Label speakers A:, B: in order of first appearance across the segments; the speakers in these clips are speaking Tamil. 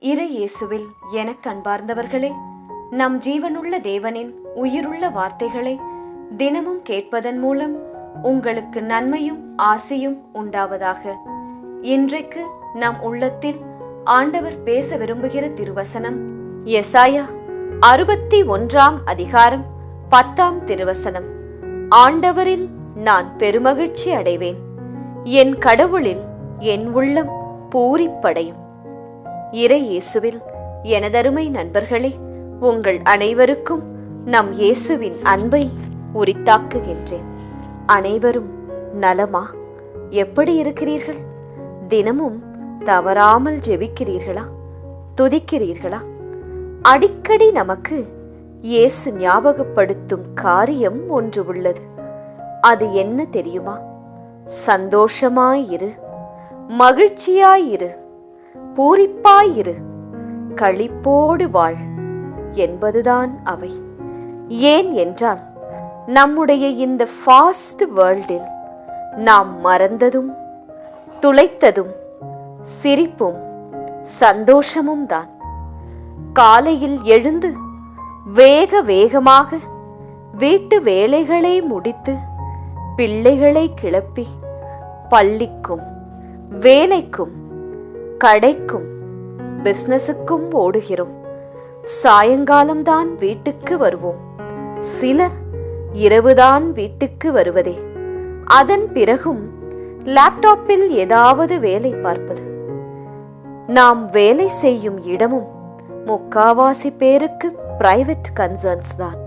A: இறை இயேசுவில் எனக் கண்பார்ந்தவர்களே நம் ஜீவனுள்ள தேவனின் உயிருள்ள வார்த்தைகளை தினமும் கேட்பதன் மூலம் உங்களுக்கு நன்மையும் ஆசையும் உண்டாவதாக. இன்றைக்கு நம் உள்ளத்தில் ஆண்டவர் பேச விரும்புகிற திருவசனம் எசாயா அறுபத்தி ஒன்றாம் அதிகாரம் பத்தாம் திருவசனம். ஆண்டவரில் நான் பெருமகிழ்ச்சி அடைவேன். என் கடவுளில் என் உள்ளம் பூரிப்படையும். இறை இயேசுவில் எனதருமை நண்பர்களே உங்கள் அனைவருக்கும் நம் இயேசுவின் அன்பை உரித்தாக்குகின்றேன். அனைவரும் நலமா? எப்படி இருக்கிறீர்கள்? தினமும் தவறாமல் ஜெபிக்கிறீர்களா? துதிக்கிறீர்களா? அடிக்கடி நமக்கு இயேசு ஞாபகப்படுத்தும் காரியம் ஒன்று உள்ளது. அது என்ன தெரியுமா? சந்தோஷமாயிரு மகிழ்ச்சியாயிரு பூரிப்பாயிரு. களிப்போடு வாழ். என்பதுதான் அவை. ஏன் என்றால் நம்முடைய இந்த ஃபாஸ்ட் வேர்ல்டில் நாம் மறந்ததும் துளைத்ததும் சிரிப்பும் சந்தோஷமும் தான் காலையில் எழுந்து வேக வேகமாக வீட்டு வேலைகளை முடித்து பிள்ளைகளை கிளப்பி பள்ளிக்கும் வேலைக்கும் கடைக்கும் பிசினஸுக்கும் ஓடுகிறோம். சாயங்காலம்தான் வீட்டுக்கு வருவோம். சிலர் இரவுதான் வீட்டுக்கு வருவதே. அதன் பிறகும் லேப்டாப்பில் ஏதாவது வேலை பார்ப்பது. நாம் வேலை செய்யும் இடமும் முக்காவாசி பேருக்கு பிரைவேட் கன்சர்ன்ஸ் தான்.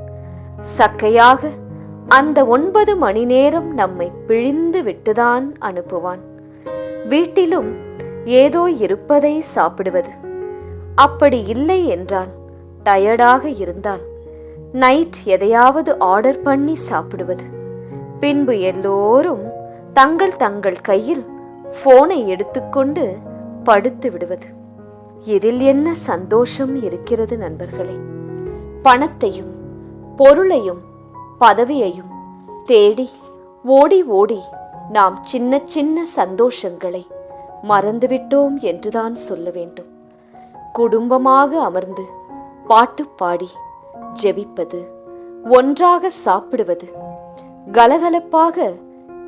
A: சக்கையாக அந்த ஒன்பது மணி நேரம் நம்மை பிழிந்து விட்டுதான் அனுப்புவான். வீட்டிலும் ஏதோ இருப்பதை சாப்பிடுவது. அப்படி இல்லை என்றால் டயர்டாக இருந்தால் நைட் எதையாவது ஆர்டர் பண்ணி சாப்பிடுவது. பின்பு எல்லோரும் தங்கள் தங்கள் கையில் போனை எடுத்துக்கொண்டு படுத்து விடுவது. இதில் என்ன சந்தோஷம் இருக்கிறது நண்பர்களே. பணத்தையும் பொருளையும் பதவியையும் தேடி ஓடி ஓடி நாம் சின்ன சின்ன சந்தோஷங்களை மறந்துவிட்டோம் என்றுதான் சொல்ல வேண்டும். குடும்பமாக அமர்ந்து பாட்டு பாடி ஜெபிப்பது ஒன்றாக சாப்பிடுவது கலகலப்பாக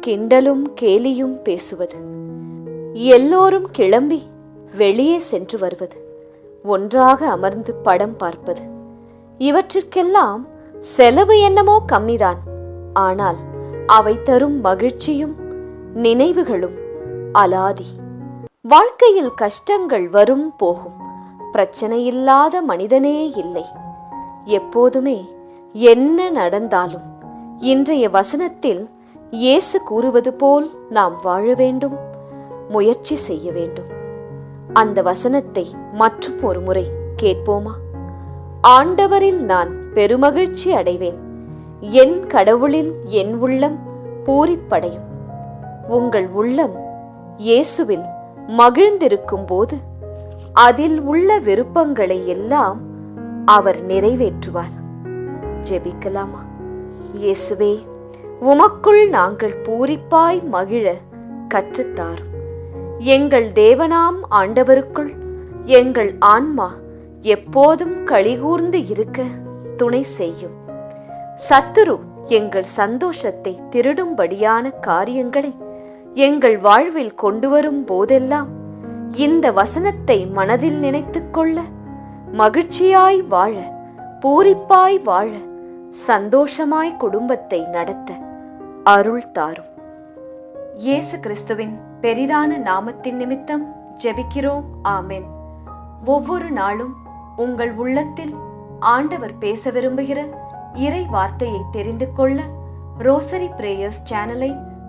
A: கிண்டலும் கேலியும் பேசுவது எல்லோரும் கிளம்பி வெளியே சென்று வருவது ஒன்றாக அமர்ந்து படம் பார்ப்பது இவற்றிற்கெல்லாம் செலவு என்னமோ கம்மிதான். ஆனால் அவை தரும் மகிழ்ச்சியும் நினைவுகளும் அலாதி. வாழ்க்கையில் கஷ்டங்கள் வரும் போகும். பிரச்சனையில்லாத மனிதனே இல்லை. எப்போதுமே என்ன நடந்தாலும் இன்றைய வசனத்தில் இயேசு கூறுவது போல் நாம் வாழ வேண்டும் முயற்சி செய்ய வேண்டும். அந்த வசனத்தை மற்றும் ஒரு முறை கேட்போமா? ஆண்டவரில் நான் பெருமகிழ்ச்சி அடைவேன். என் கடவுளில் என் உள்ளம் பூரிப்படையும். உங்கள் உள்ளம் இயேசுவில் மகிழ்ந்திருக்கும் போது அதில் உள்ள விருப்பங்களை எல்லாம் அவர் நிறைவேற்றுவார். ஜெபிக்கலாமா? இயேசுவே உமக்குள் நாங்கள் பூரிப்பாய் மகிழ கற்றுத்தாரும் எங்கள் தேவனாம் ஆண்டவருக்குள் எங்கள் ஆன்மா எப்போதும் கழிகூர்ந்து இருக்க துணை செய்யும். சத்துரு எங்கள் சந்தோஷத்தை திருடும்படியான காரியங்களை எங்கள் வாழ்வில் கொண்டு வரும் போதெல்லாம் இந்த வசனத்தை மனதில் நினைத்துக் கொள்ள மகிழ்ச்சியாய் வாழ பூரிப்பாய் வாழ சந்தோஷமாய் குடும்பத்தை நடத்த அருள் தாரும். இயேசு கிறிஸ்துவின் பெரிதான நாமத்தின் நிமித்தம் ஜெபிக்கிறோம். ஆமென். ஒவ்வொரு நாளும் உங்கள் உள்ளத்தில் ஆண்டவர் பேச விரும்புகிற இறை வார்த்தையை தெரிந்து கொள்ள ரோசரி பிரேயர்ஸ் சேனலை